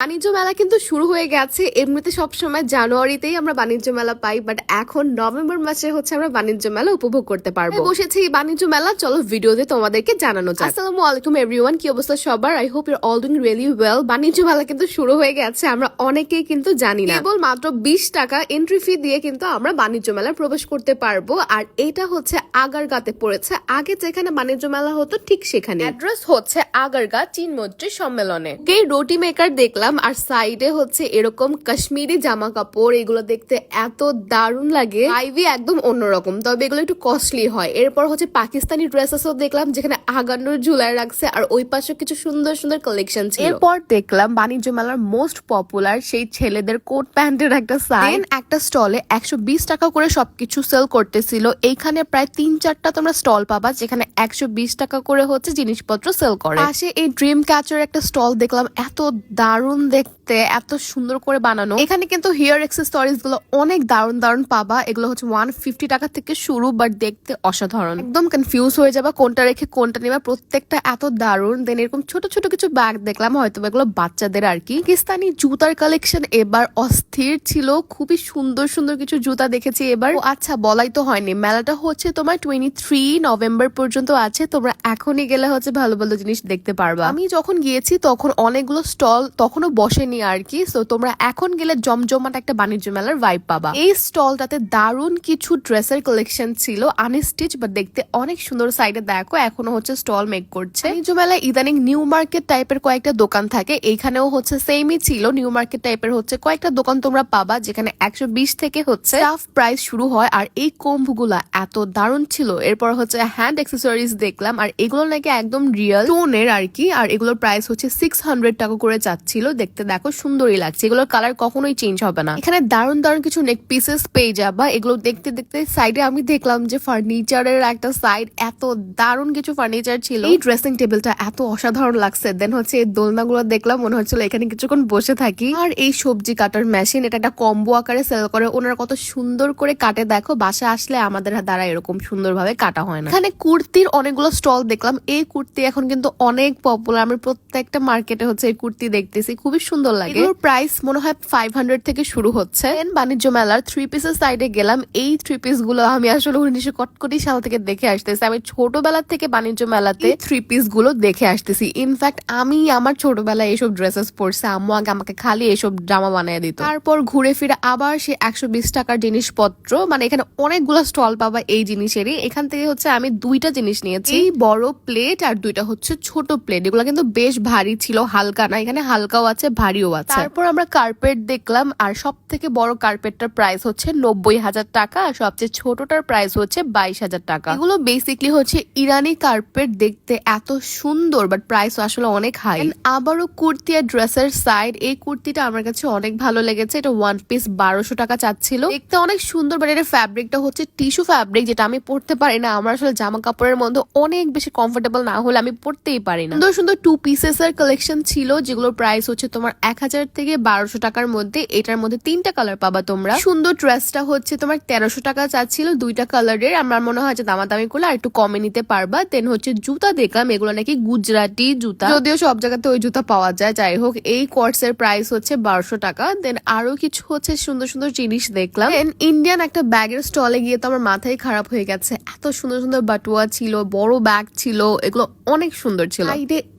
বাণিজ্য মেলা কিন্তু শুরু হয়ে গেছে। এমনিতে সবসময় জানুয়ারিতেই আমরা বাণিজ্য মেলা পাই বাট এখন নভেম্বর মাসে হচ্ছে আমরা বাণিজ্য মেলা উপভোগ করতে পারব। বসেছি এই বাণিজ্য মেলা চলো ভিডিওতে তোমাদেরকে জানানো যাক। আসসালামু আলাইকুম এভরিওয়ান কি অবস্থা সবার? I hope you're all doing really well বাণিজ্য মেলা কিন্তু শুরু হয়ে গেছে আমরা অনেকেই কিন্তু জানি না। কেবল মাত্র বিশ টাকা এন্ট্রি ফি দিয়ে কিন্তু আমরা বাণিজ্য মেলায় প্রবেশ করতে পারব আর এটা হচ্ছে আগারগাতে পড়েছে। আগে যেখানে বাণিজ্য মেলা হতো ঠিক সেখানে। অ্যাড্রেস হচ্ছে আগারগা চীন মৈত্রী সম্মেলনে। এই রুটি মেকার দেখলাম আর সাইডে হচ্ছে এরকম কাশ্মীরি জামা কাপড় এগুলো দেখতে এত দারুণ লাগে। আইভি একদম অন্যরকম তবে এগুলো একটু কস্টলি হয়। এরপর হচ্ছে পাকিস্তানি ড্রেসেসও দেখলাম যেখানে আগানোর ঝুলায় রাখছে আর ওই পাশে কিছু সুন্দর সুন্দর কালেকশন ছিল। এরপর দেখলাম বাণিজ্য মেলার মোস্ট পপুলার সেই ছেলেদের কোট প্যান্টের একটা সাইন একটা স্টলে একশো বিশ টাকা করে সবকিছু সেল করতেছিল। এইখানে প্রায় তিন চারটা তোমরা স্টল পাবা যেখানে একশো বিশ টাকা করে হচ্ছে জিনিসপত্র সেল করে। পাশে এই ড্রিম ক্যাচার একটা স্টল দেখলাম এত দারুণ দেখতে, এত সুন্দর করে বানানো। এখানে কিন্তু হেয়ার এক্সেসরিজগুলো অনেক দারুণ দারুণ পাবা। এগুলো হচ্ছে ওয়ান ফিফটি টাকা থেকে শুরু বাট দেখতে অসাধারণ। একদম কনফিউজ হয়ে যাবা কোনটা রেখে কোনটা নেবা। প্রত্যেকটা এত দারুণ। দেন এরকম ছোট ছোট কিছু ব্যাগ দেখলাম হয়তো এগুলো বাচ্চাদের আর কি। পাকিস্তানি জুতার কালেকশন এবার অস্থির ছিল। খুবই সুন্দর সুন্দর কিছু জুতা দেখেছি এবার। আচ্ছা বলাই তো হয়নি। মেলাটা হচ্ছে তোমার টোয়েন্টি থ্রি নভেম্বর পর্যন্ত আছে। তোমরা এখনই গেলে হচ্ছে ভালো ভালো জিনিস দেখতে পারবা। আমি যখন গিয়েছি, তখন অনেকগুলো স্টল তখনও বসেনি আর কি। সো তোমরা এখন গেলে জমজমাট একটা বাণিজ্য মেলার ভাইব পাবা। এই স্টলটাতে দারুণ কিছু ড্রেসের কালেকশন ছিল আনস্টিচ বা দেখতে অনেক সুন্দর সাইডে দেখো, এখনও হচ্ছে স্টল মেক করছে। বাণিজ্য মেলায় ইদানিং নিউ মার্কেট টাইপের কয়েকটা দোকান থাকে, এইখানেও হচ্ছে সেমই ছিল নিউ মার্কেট টাইপের হচ্ছে কয়েকটা দোকান তোমরা পাবা, যেখানে একশো বিশ থেকে হচ্ছে হাফ প্রাইস শুরু হয়, আর এই কোম্বগুলা এত দারুণ ছিল। এরপর হচ্ছে হ্যান্ড অ্যাক্সেসরিজ দেখলাম, আর এগুলো নাকি একদম রিয়েল টোনের আর কি, আর এগুলোর প্রাইস হচ্ছে সিক্স হান্ড্রেড টাকা করে চাচ্ছিল দেখতে দেখো সুন্দরই লাগছে। এগুলোর কালার কখনোই চেঞ্জ হবে না। এখানে দারুণ দারুণ কিছু নেক পিসেস পেয়ে যাবা। এগুলো দেখতে দেখতে সাইডে আমি দেখলাম যে ফার্নিচারের একটা সাইড এত দারুণ কিছু ফার্নিচার ছিল। এই ড্রেসিং টেবিলটা এত অসাধারণ লাগছে। দেন হচ্ছে এই দোলনাগুলো দেখলাম, মনে হচ্ছিল এখানে কিছুক্ষণ বসে থাকি। আর এই সবজি কাটার মেশিন এটা একটা কম্বো আকারে সেল করে। ওনারা কত সুন্দর করে কাটে। দেখো, বাসা আসলে আমাদের দ্বারা এরকম সুন্দরভাবে কাটা হয় না। এখানে কুর্তির অনেকগুলো স্টল দেখলাম। এই কুর্তি এখন কিন্তু অনেক পপুলার আমি প্রত্যেকটা মার্কেটে হচ্ছে এই কুর্তি দেখতেছি। খুবই সুন্দর লাগে। এগুলোর প্রাইস মনে হয় ফাইভ হান্ড্রেড থেকে শুরু হচ্ছে। বাণিজ্য মেলার থ্রি পিসের সাইডে গেলাম। এই থ্রি পিসগুলো আমি আসলে উনিশশো কটকটি সাল থেকে দেখে আসতেছি। আমি ছোটবেলা থেকে বাণিজ্য মেলাতে থ্রি পিসগুলো দেখে আসতেছি। ইনফ্যাক্ট আমি আমার ছোটবেলায় এইসব ড্রেসেস পরছে। আম্মু আগে আমাকে খালি এইসব জামা বানিয়ে দিত। তারপর ঘুরে ফিরে আবার সে একশো বিশ টাকার জিনিসপত্র মানে এখানে অনেকগুলো স্টল পাবা এই জিনিসেরই। এখান থেকে হচ্ছে আমি দুইটা জিনিস নিয়েছি। এই বড় প্লেট আর দুইটা হচ্ছে ছোট প্লেট এগুলো কিন্তু বেশ ভারী ছিল হালকা না। এখানে হালকাও আছে ভারীও আছে তারপর আমরা কার্পেট দেখলাম আর সব থেকে বড় কার্পেটটার প্রাইস হচ্ছে নব্বই হাজার টাকা আর সবচেয়ে ছোটটার প্রাইস হচ্ছে বাইশ হাজার টাকা। এগুলো বেসিকলি হচ্ছে ইরানি কার্পেট দেখতে এত সুন্দর বাট প্রাইস আসলে অনেক হাই আবারও কুর্তি আর ড্রেসের সাইড এই কুর্তিটা আমার কাছে অনেক ভালো লেগেছে। এটা ওয়ান পিস বারোশো টাকা চাচ্ছিল। দেখতে অনেক সুন্দর বাট এর ফ্যাব্রিকটা হচ্ছে টিস্যু ফ্যাব্রিক যেটা আমি পরতে পারি না। আমার আসলে জামা কাপড়ের মধ্যে অনেক বেশি কমফোর্টেবল না হলে আমি পরতেই পারি না। সুন্দর সুন্দর টু পিসেস এর কালেকশন ছিল যেগুলোর প্রাইস হচ্ছে তোমার এক হাজার থেকে বারোশো টাকার মধ্যে এটার মধ্যে তিনটা কালার পাবা তোমরা। সুন্দর ড্রেসটা হচ্ছে তোমার তেরোশো টাকা চাচ্ছিল, দুইটা কালারের আমার মনে হয় যে দামাদামি করলে আর একটু কমে নিতে পারবা। দেন হচ্ছে জুতা দেখলাম, এগুলো নাকি গুজরাটি জুতা। যদিও সব জায়গাতে ওই জুতা পাওয়া যায়। যাই হোক, এই কোর্স এর প্রাইস হচ্ছে বারোশো টাকা। দেন আরও কিছু হচ্ছে সুন্দর সুন্দর জিনিস দেখলাম। দেন ইন্ডিয়ান একটা ব্যাগের স্টলে গিয়ে তো আমার মাথায় খারাপ হয়ে গেছে। এত সুন্দর সুন্দর বাটুয়া ছিল, বড় ব্যাগ ছিল, এগুলো অনেক সুন্দর ছিল।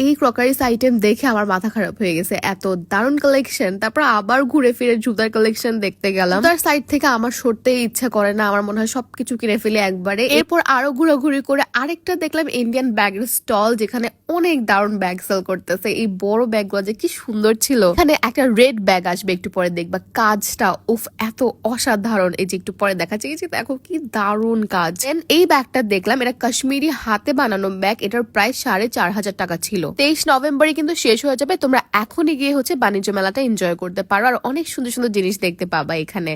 এই ক্রকারিস আইটেম দেখে আমার মাথা খারাপ হয়ে গেছে। এত দারুণ কালেকশন তারপর আবার ঘুরে ফিরে জুতার কালেকশন দেখতে গেলাম। জুতার সাইড থেকে আমার সরতেই ইচ্ছা করে না আমার মনে হয় সবকিছু কিনে ফেলে একবারে। এরপর আরও ঘোরাঘুরি করে আরেকটা দেখলাম ইন্ডিয়ান ব্যাগের স্টল যেখানে অনেক দারুণ ব্যাগ সেল করতেছে। এই বড় ব্যাগগুলো যে কি সুন্দর ছিল। এখানে একটা রেড ব্যাগ আসবে একটু পরে দেখবা। কাজটা উফ এত অসাধারণ। এই যে একটু পরে দেখাচ্ছে এই যে দেখো কি দারুণ কাজ। এই ব্যাগটা দেখলাম এটা কাশ্মীরি হাতে বানানো ব্যাগ এটার প্রায় সাড়ে চার হাজার টাকা ছিল। তেইশ নভেম্বরে কিন্তু শেষ হয়ে যাবে তোমরা এখনই গিয়ে হচ্ছে বাণিজ্য মেলাটা এনজয় করতে পারো। আর অনেক সুন্দর সুন্দর জিনিস দেখতে পাবা এখানে।